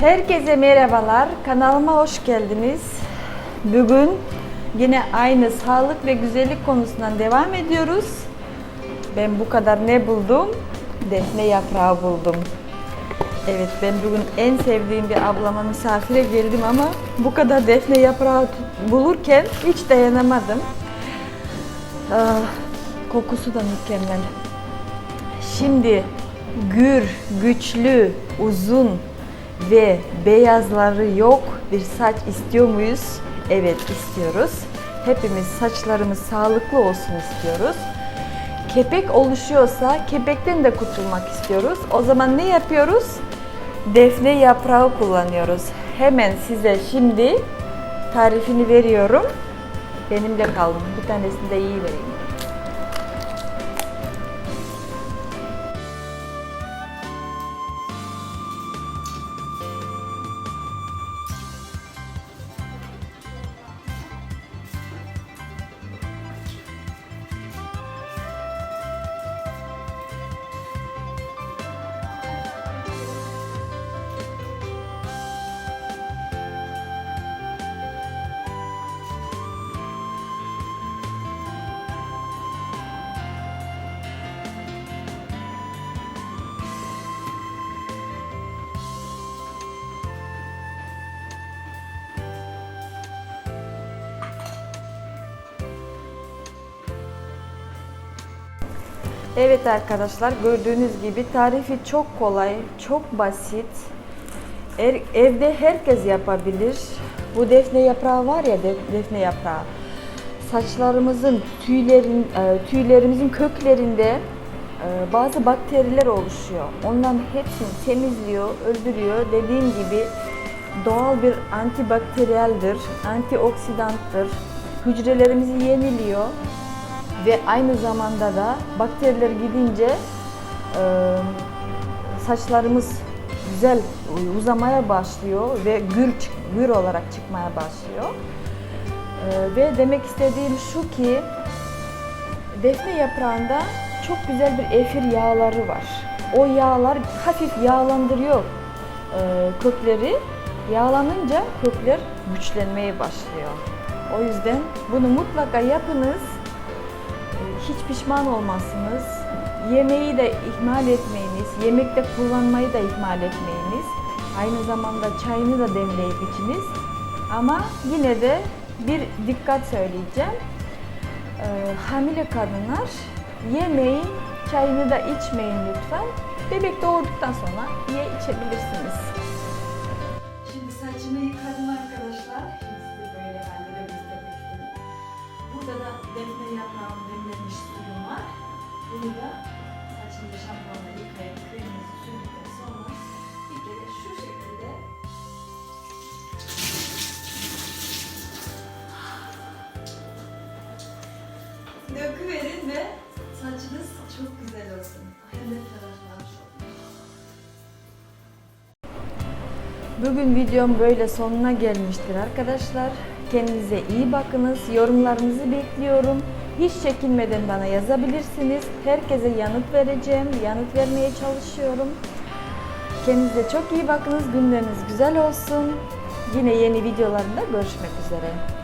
Herkese merhabalar. Kanalıma hoş geldiniz. Bugün yine aynı sağlık ve güzellik konusundan devam ediyoruz. Ben bu kadar ne buldum? Defne yaprağı buldum. Evet ben bugün en sevdiğim bir ablama misafire geldim ama bu kadar defne yaprağı bulurken hiç dayanamadım. Ah, kokusu da mükemmel. Şimdi gür, güçlü, uzun ve beyazları yok bir saç istiyor muyuz? Evet istiyoruz. Hepimiz saçlarımız sağlıklı olsun istiyoruz. Kepek oluşuyorsa kepekten de kurtulmak istiyoruz. O zaman ne yapıyoruz? Defne yaprağı kullanıyoruz. Hemen size şimdi tarifini veriyorum. Benimle kalın. Bir tanesini de iyi vereyim. Evet arkadaşlar gördüğünüz gibi tarifi çok kolay, çok basit. Er- evde herkes yapabilir. Bu defne yaprağı var ya de- defne yaprağı. Saçlarımızın, tüylerin, e, tüylerimizin köklerinde e, bazı bakteriler oluşuyor. Onların hepsini temizliyor, öldürüyor. Dediğim gibi doğal bir antibakteriyeldir, antioksidanttır. Hücrelerimizi yeniliyor ve aynı zamanda da bakteriler gidince e, saçlarımız güzel uzamaya başlıyor ve gür gür olarak çıkmaya başlıyor. E, ve demek istediğim şu ki defne yaprağında çok güzel bir efir yağları var. O yağlar hafif yağlandırıyor e, kökleri. Yağlanınca kökler güçlenmeye başlıyor. O yüzden bunu mutlaka yapınız. Hiç pişman olmazsınız. Yemeği de ihmal etmeyiniz. Yemekte kullanmayı da ihmal etmeyiniz. Aynı zamanda çayını da demleyip içiniz. Ama yine de bir dikkat söyleyeceğim. Ee, hamile kadınlar yemeğin çayını da içmeyin lütfen. Bebek doğurduktan sonra ye içebilirsiniz. Da defne yaprağım demlenmiş suyum. Bunu da saçımda şampuanla yıkayıp kremimizi sürdükten sonra bir kere şu şekilde döküverin ve saçınız çok güzel olsun. Hem de çok. Bugün videom böyle sonuna gelmiştir arkadaşlar. Kendinize iyi bakınız. Yorumlarınızı bekliyorum. Hiç çekinmeden bana yazabilirsiniz. Herkese yanıt vereceğim. Yanıt vermeye çalışıyorum. Kendinize çok iyi bakınız. Günleriniz güzel olsun. Yine yeni videolarında görüşmek üzere.